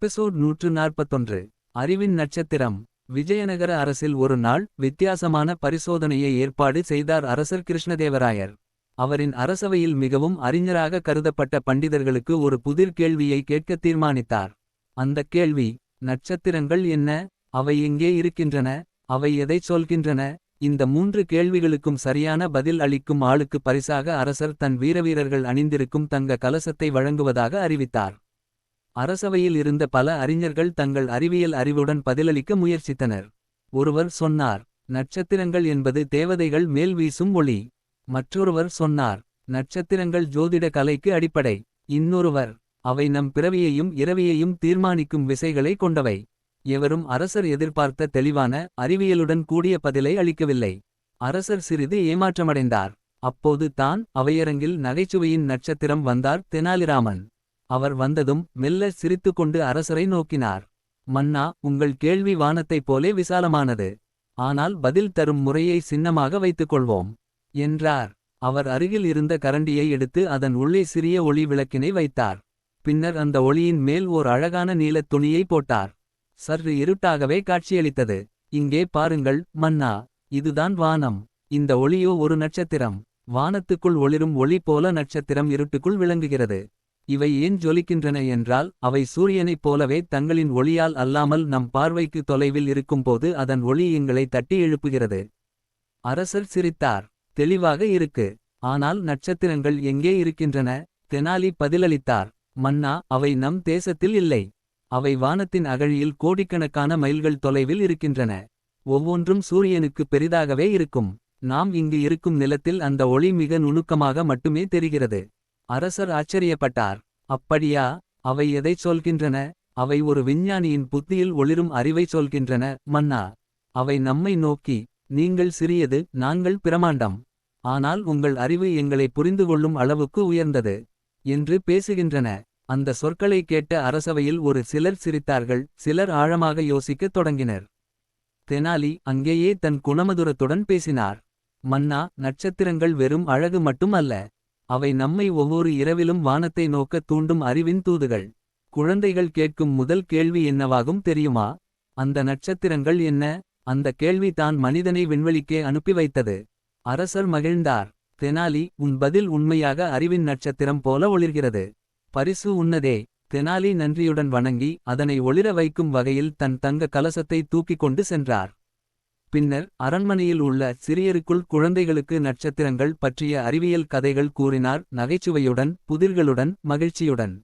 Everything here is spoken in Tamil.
எபிசோட் நூற்று நாற்பத்தொன்று. அறிவின் நட்சத்திரம். விஜயநகர அரசில் ஒரு நாள் வித்தியாசமான பரிசோதனையை ஏற்பாடு செய்தார் அரசர் கிருஷ்ணதேவராயர். அவரின் அரசவையில் மிகவும் அறிஞராக கருதப்பட்ட பண்டிதர்களுக்கு ஒரு புதிர் கேள்வியை கேட்க தீர்மானித்தார். அந்தக் கேள்வி நட்சத்திரங்கள் என்ன? அவை எங்கே இருக்கின்றன? அவை எதைச் சொல்கின்றன? இந்த மூன்று கேள்விகளுக்கும் சரியான பதில் அளிக்கும் ஆளுக்கு பரிசாக அரசர் தன் வீரவீரர்கள் அணிந்திருக்கும் தங்க கலசத்தை வழங்குவதாக அறிவித்தார். அரசவையில் இருந்த பல அறிஞர்கள் தங்கள் அறிவியல் அறிவுடன் பதிலளிக்க முயற்சித்தனர். ஒருவர் சொன்னார் நட்சத்திரங்கள் என்பது தேவதைகள் மேல் வீசும் ஒளி. மற்றொருவர் சொன்னார் நட்சத்திரங்கள் ஜோதிட கலைக்கு அடிப்படை. இன்னொருவர் அவை நம் பிறவியையும் இரவியையும் தீர்மானிக்கும் விசைகளை கொண்டவை. எவரும் அரசர் எதிர்பார்த்த தெளிவான அறிவியலுடன் கூடிய பதிலை அளிக்கவில்லை. அரசர் சிறிது ஏமாற்றமடைந்தார். அப்போது தான் அவையரங்கில் நகைச்சுவையின் நட்சத்திரம் வந்தார் தெனாலிராமன். அவர் வந்ததும் மெல்ல சிரித்துக்கொண்டு அரசரை நோக்கினார். மன்னா உங்கள் கேள்வி வானத்தைப் போலே விசாலமானது. ஆனால் பதில் தரும் முறையை சின்னமாக வைத்துக் கொள்வோம் என்றார். அவர் அருகில் இருந்த கரண்டியை எடுத்து அதன் உள்ளே சிறிய ஒளி விளக்கினை வைத்தார். பின்னர் அந்த ஒளியின் மேல் ஓர் அழகான நீலத் துணியை போட்டார். சற்று இருட்டாகவே காட்சியளித்தது. இங்கே பாருங்கள் மன்னா இதுதான் வானம். இந்த ஒளியோ ஒரு நட்சத்திரம். வானத்துக்குள் ஒளிரும் ஒளி போல நட்சத்திரம் இருட்டுக்குள் விளங்குகிறது. இவை ஏன் ஜொலிக்கின்றன என்றால் அவை சூரியனைப் போலவே தங்களின் ஒளியால் அல்லாமல் நம் பார்வைக்கு தொலைவில் இருக்கும்போது அதன் ஒளி எங்களை தட்டி எழுப்புகிறது. அரசர் சிரித்தார். தெளிவாக இருக்கு. ஆனால் நட்சத்திரங்கள் எங்கே இருக்கின்றன? தெனாலி பதிலளித்தார். மன்னா அவை நம் தேசத்தில் இல்லை. அவை வானத்தின் அகழியில் கோடிக்கணக்கான மைல்கள் தொலைவில் இருக்கின்றன. ஒவ்வொன்றும் சூரியனுக்கு பெரிதாகவே இருக்கும். நாம் இங்கு இருக்கும் நிலத்தில் அந்த ஒளி மிக நுணுக்கமாக மட்டுமே தெரிகிறது. அரசர் ஆச்சரியப்பட்டார். அப்படியா அவை எதைச் சொல்கின்றன? அவை ஒரு விஞ்ஞானியின் புத்தியில் ஒளிரும் அறிவை சொல்கின்றன மன்னா அவை நம்மை நோக்கி நீங்கள் சிறியது நாங்கள் பிரமாண்டம். ஆனால் உங்கள் அறிவு எங்களை புரிந்து கொள்ளும் அளவுக்கு உயர்ந்தது என்று பேசுகின்றன. அந்த சொற்களை கேட்ட அரசவையில் ஒரு சிலர் சிரித்தார்கள் சிலர் ஆழமாக யோசிக்கத் தொடங்கினர். தெனாலி அங்கேயே தன் குணமதுரத்துடன் பேசினார். மன்னா நட்சத்திரங்கள் வெறும் அழகு மட்டும் அல்ல அவை நம்மை ஒவ்வொரு இரவிலும் வானத்தை நோக்க தூண்டும் அறிவின் தூதுகள். குழந்தைகள் கேட்கும் முதல் கேள்வி என்னவாகும் தெரியுமா? அந்த நட்சத்திரங்கள் என்ன? அந்த கேள்வி தான் மனிதனை விண்வெளிக்கே அனுப்பி வைத்தது. அரசர் மகிழ்ந்தார். தெனாலி உன் பதில் உண்மையாக அறிவின் நட்சத்திரம் போல ஒளிர்கிறது. பரிசு உன்னதே. தெனாலி நன்றியுடன் வணங்கி அதனை ஒளிர வைக்கும் வகையில் தன் தங்க கலசத்தை தூக்கிக் கொண்டு சென்றார். பின்னர் அரண்மனையில் உள்ள சிறியருக்குள் குழந்தைகளுக்கு நட்சத்திரங்கள் பற்றிய அறிவியல் கதைகள் கூறினார் நகைச்சுவையுடன் புதிர்களுடன் மகிழ்ச்சியுடன்.